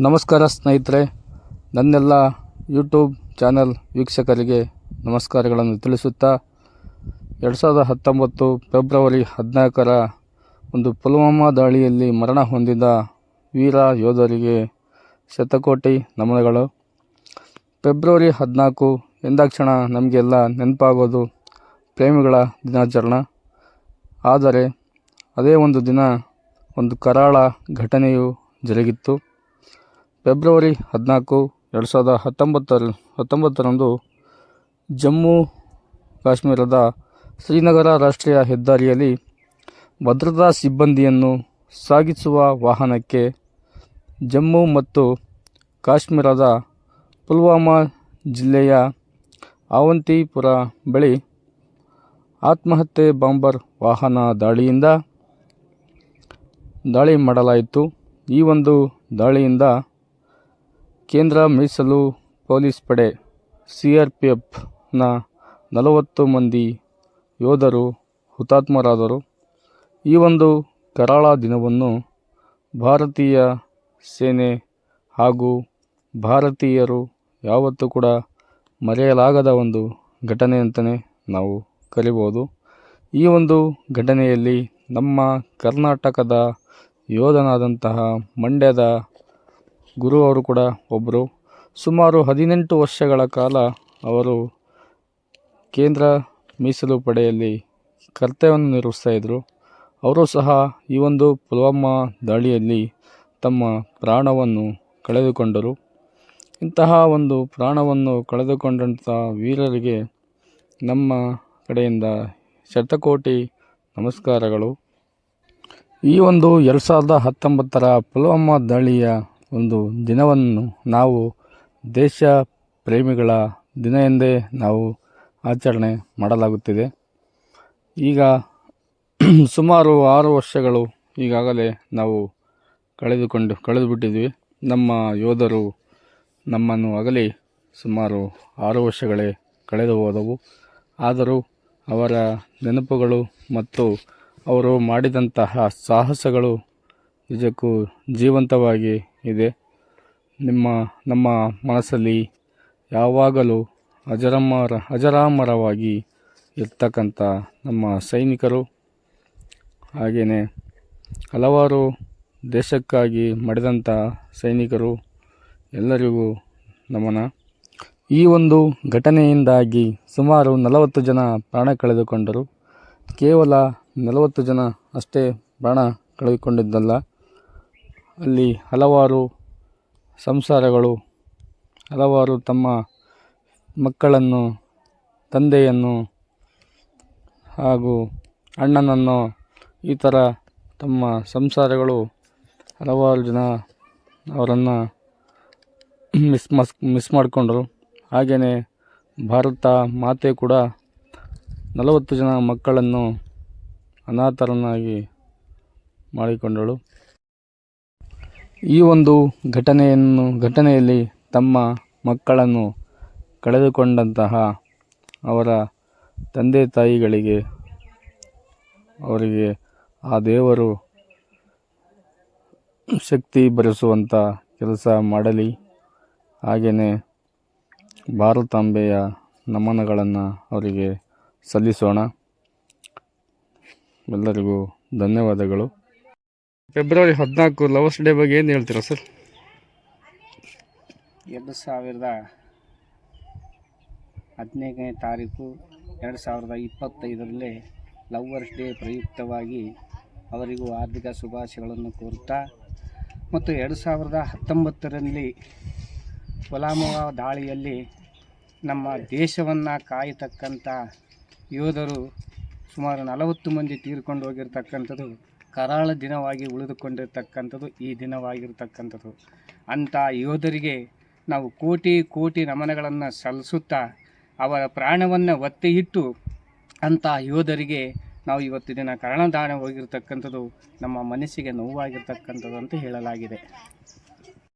ನಮಸ್ಕಾರ ಸ್ನೇಹಿತರೆ, ನನ್ನೆಲ್ಲ ಯೂಟ್ಯೂಬ್ ಚಾನಲ್ ವೀಕ್ಷಕರಿಗೆ ನಮಸ್ಕಾರಗಳನ್ನು ತಿಳಿಸುತ್ತಾ, ಎರಡು ಸಾವಿರದ ಹತ್ತೊಂಬತ್ತು ಫೆಬ್ರವರಿ ಹದಿನಾಲ್ಕರ ಒಂದು ಪುಲ್ವಾಮಾ ದಾಳಿಯಲ್ಲಿ ಮರಣ ಹೊಂದಿದ ವೀರ ಯೋಧರಿಗೆ ಶತಕೋಟಿ ನಮನಗಳು. ಫೆಬ್ರವರಿ ಹದಿನಾಲ್ಕು ಎಂದಾಕ್ಷಣ ನಮಗೆಲ್ಲ ನೆನಪಾಗೋದು ಪ್ರೇಮಿಗಳ ದಿನಾಚರಣೆ. ಆದರೆ, ಅದೇ ಒಂದು ದಿನ ಒಂದು ಕರಾಳ ಘಟನೆಯು ಜರುಗಿತ್ತು. ಫೆಬ್ರವರಿ ಹದಿನಾಲ್ಕು ಎರಡು ಸಾವಿರದ ಹತ್ತೊಂಬತ್ತರ, ಹತ್ತೊಂಬತ್ತರಂದು ಜಮ್ಮು ಕಾಶ್ಮೀರದ ಶ್ರೀನಗರ ರಾಷ್ಟ್ರೀಯ ಹೆದ್ದಾರಿಯಲ್ಲಿ ಭದ್ರತಾ ಸಿಬ್ಬಂದಿಯನ್ನು ಸಾಗಿಸುವ ವಾಹನಕ್ಕೆ ಜಮ್ಮು ಮತ್ತು ಕಾಶ್ಮೀರದ ಪುಲ್ವಾಮಾ ಜಿಲ್ಲೆಯ ಅವಂತಿಪುರ ಬಳಿ ಆತ್ಮಹತ್ಯೆ ಬಾಂಬರ್ ವಾಹನ ದಾಳಿಯಿಂದ ದಾಳಿ ಮಾಡಲಾಯಿತು. ಈ ಒಂದು ದಾಳಿಯಿಂದ ಕೇಂದ್ರ ಮೀಸಲು ಪೊಲೀಸ್ ಪಡೆ ಸಿ ಆರ್ ಪಿ ಎಫ್ನ ನಲವತ್ತು ಮಂದಿ ಯೋಧರು ಹುತಾತ್ಮರಾದರು. ಈ ಒಂದು ಕರಾಳ ದಿನವನ್ನು ಭಾರತೀಯ ಸೇನೆ ಹಾಗೂ ಭಾರತೀಯರು ಯಾವತ್ತೂ ಕೂಡ ಮರೆಯಲಾಗದ ಒಂದು ಘಟನೆ ಅಂತಲೇ ನಾವು ಕರಿಬೋದು. ಈ ಒಂದು ಘಟನೆಯಲ್ಲಿ ನಮ್ಮ ಕರ್ನಾಟಕದ ಯೋಧನಾದಂತಹ ಮಂಡ್ಯದ ಗುರು ಅವರು ಕೂಡ ಒಬ್ಬರು ಸುಮಾರು ಹದಿನೆಂಟು ವರ್ಷಗಳ ಕಾಲ ಅವರು ಕೇಂದ್ರ ಮೀಸಲು ಪಡೆಯಲ್ಲಿ ಕರ್ತವ್ಯವನ್ನು ನಿರ್ವಹಿಸ್ತಾ ಇದ್ದರು ಅವರು ಸಹ ಈ ಒಂದು ಪುಲ್ವಾಮಾ ದಾಳಿಯಲ್ಲಿ ತಮ್ಮ ಪ್ರಾಣವನ್ನು ಕಳೆದುಕೊಂಡರು. ಇಂತಹ ಒಂದು ಪ್ರಾಣವನ್ನು ಕಳೆದುಕೊಂಡಂಥ ವೀರರಿಗೆ ನಮ್ಮ ಕಡೆಯಿಂದ ಶತಕೋಟಿ ನಮಸ್ಕಾರಗಳು. ಈ ಒಂದು ಎರಡು ಸಾವಿರದ ಹತ್ತೊಂಬತ್ತರ ಪುಲ್ವಾಮಾ ದಾಳಿಯ ಒಂದು ದಿನವನ್ನು ನಾವು ದೇಶ ಪ್ರೇಮಿಗಳ ದಿನ ಎಂದೇ ನಾವು ಆಚರಣೆ ಮಾಡಲಾಗುತ್ತಿದೆ. ಈಗ ಸುಮಾರು ಆರು ವರ್ಷಗಳು ಈಗಾಗಲೇ ನಾವು ಕಳೆದುಕೊಂಡು, ಕಳೆದುಬಿಟ್ಟಿದ್ವಿ. ನಮ್ಮ ಯೋಧರು ನಮ್ಮನ್ನು ಅಗಲಿ ಸುಮಾರು ಆರು ವರ್ಷಗಳೇ ಕಳೆದು ಹೋದವು. ಆದರೂ ಅವರ ನೆನಪುಗಳು ಮತ್ತು ಅವರು ಮಾಡಿದಂತಹ ಸಾಹಸಗಳು ನಿಜಕ್ಕೂ ಜೀವಂತವಾಗಿ ಇದೆ. ನಿಮ್ಮ, ನಮ್ಮ ಮನಸ್ಸಲ್ಲಿ ಯಾವಾಗಲೂ ಅಜರಮರ, ಅಜರಾಮರವಾಗಿ ಇರ್ತಕ್ಕಂಥ ನಮ್ಮ ಸೈನಿಕರು. ಹಾಗೆಯೇ ಹಲವಾರು ದೇಶಕ್ಕಾಗಿ ಮಡಿದಂಥ ಸೈನಿಕರು ಎಲ್ಲರಿಗೂ ನಮನ. ಈ ಒಂದು ಘಟನೆಯಿಂದಾಗಿ ಸುಮಾರು ನಲವತ್ತು ಜನ ಪ್ರಾಣ ಕಳೆದುಕೊಂಡರು. ಕೇವಲ ನಲವತ್ತು ಜನ ಅಷ್ಟೇ ಪ್ರಾಣ ಕಳೆದುಕೊಂಡಿದ್ದಲ್ಲ. ಅಲ್ಲಿ ಹಲವಾರು ಸಂಸಾರಗಳು, ಹಲವಾರು ತಮ್ಮ ಮಕ್ಕಳನ್ನು, ತಂದೆಯನ್ನು ಹಾಗೂ ಅಣ್ಣನನ್ನು ಈ ಥರ ತಮ್ಮ ಸಂಸಾರಗಳು ಹಲವಾರು ಜನ ಅವರನ್ನು ಮಿಸ್ ಮಸ್ ಮಿಸ್ ಮಾಡಿಕೊಂಡರು. ಹಾಗೆಯೇ ಭಾರತ ಮಾತೆ ಕೂಡ ನಲವತ್ತು ಜನ ಮಕ್ಕಳನ್ನು ಅನಾಥರನ್ನಾಗಿ ಮಾಡಿಕೊಂಡಳು. ಈ ಒಂದು ಘಟನೆಯನ್ನು, ಘಟನೆಯಲ್ಲಿ ತಮ್ಮ ಮಕ್ಕಳನ್ನು ಕಳೆದುಕೊಂಡಂತಹ ಅವರ ತಂದೆ ತಾಯಿಗಳಿಗೆ, ಅವರಿಗೆ ಆ ದೇವರು ಶಕ್ತಿ ಬರೆಸುವಂಥ ಕೆಲಸ ಮಾಡಲಿ. ಹಾಗೆಯೇ ಭಾರತಾಂಬೆಯ ನಮನಗಳನ್ನು ಅವರಿಗೆ ಸಲ್ಲಿಸೋಣ. ಎಲ್ಲರಿಗೂ ಧನ್ಯವಾದಗಳು. ಫೆಬ್ರವರಿ ಹದಿನಾಲ್ಕು ಲವರ್ಸ್ ಡೇ ಬಗ್ಗೆ ಏನು ಹೇಳ್ತೀರಾ ಸರ್? ಎರಡು ಸಾವಿರದ ಹದಿನೈದನೇ ತಾರೀಕು, ಎರಡು ಸಾವಿರದ ಇಪ್ಪತ್ತೈದರಲ್ಲಿ ಲವರ್ಸ್ ಡೇ ಪ್ರಯುಕ್ತವಾಗಿ ಅವರಿಗೂ ಆರ್ಥಿಕ ಶುಭಾಶಯಗಳನ್ನು ಕೋರುತ್ತಾ, ಮತ್ತು ಎರಡು ಸಾವಿರದ ಹತ್ತೊಂಬತ್ತರಲ್ಲಿ ಪುಲಾಮುವ ದಾಳಿಯಲ್ಲಿ ನಮ್ಮ ದೇಶವನ್ನು ಕಾಯತಕ್ಕಂಥ ಯೋಧರು ಸುಮಾರು ನಲವತ್ತು ಮಂದಿ ತೀರ್ಕೊಂಡು ಹೋಗಿರ್ತಕ್ಕಂಥದ್ದು ಕರಾಳ ದಿನವಾಗಿ ಉಳಿದುಕೊಂಡಿರ್ತಕ್ಕಂಥದ್ದು ಈ ದಿನವಾಗಿರ್ತಕ್ಕಂಥದ್ದು. ಅಂಥ ಯೋಧರಿಗೆ ನಾವು ಕೋಟಿ ಕೋಟಿ ನಮನಗಳನ್ನು ಸಲ್ಲಿಸುತ್ತಾ ಅವರ ಪ್ರಾಣವನ್ನು ಒತ್ತಿ ಇಟ್ಟು ಅಂಥ ಯೋಧರಿಗೆ ನಾವು ಇವತ್ತು ದಿನ ಕರ್ಣದಾನ ಹೋಗಿರ್ತಕ್ಕಂಥದ್ದು ನಮ್ಮ ಮನಸ್ಸಿಗೆ ನೋವಾಗಿರ್ತಕ್ಕಂಥದ್ದು ಅಂತ ಹೇಳಲಾಗಿದೆ.